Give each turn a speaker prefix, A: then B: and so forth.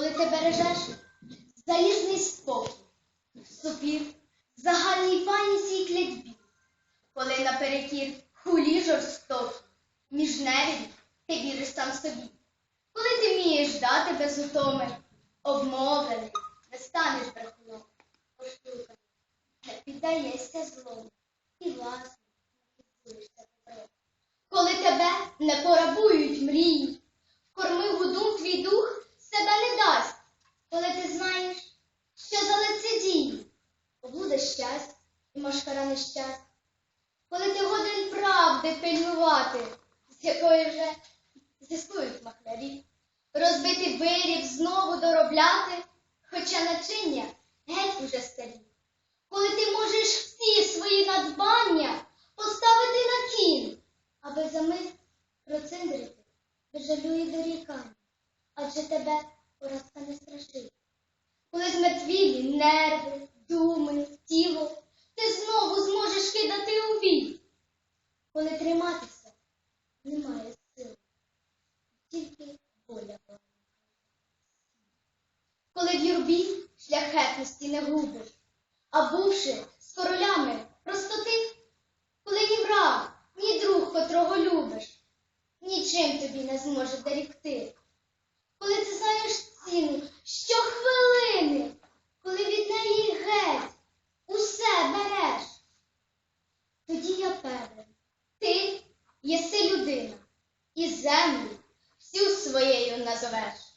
A: коли ти бережеш залізний спокій, супір, загальній паніці й клятьбі, коли наперекір хулі жорстокі, між невірі ти віриш сам собі, коли ти вмієш дати без утоми, обмовлений, не станеш брехуном, поштуканий, не піддаєшся злому і власне не підсуєшся добром. Коли тебе не порабують мрії, і машкара нещастя, коли ти годин правди пильнувати, з якої вже з'ясують махлярі, розбити виріб знову доробляти, хоча начиння геть уже старі. Коли ти можеш всі свої надбання поставити на кін, аби за мить проциндрити без жалю і дорікання, адже тебе поразка не страшить. Коли нерви, думи, коли триматися немає сили, тільки воля вона. Коли в юрбі шляхетності не губиш, а бувши з королями простоти, коли ні враг, ні друг, котрого любиш, нічим тобі не зможе дорікти. Коли ти знаєш ціну що хвилини, коли від неї геть усе береш, тоді я певна єси людина, і землю всю своєю назовеш.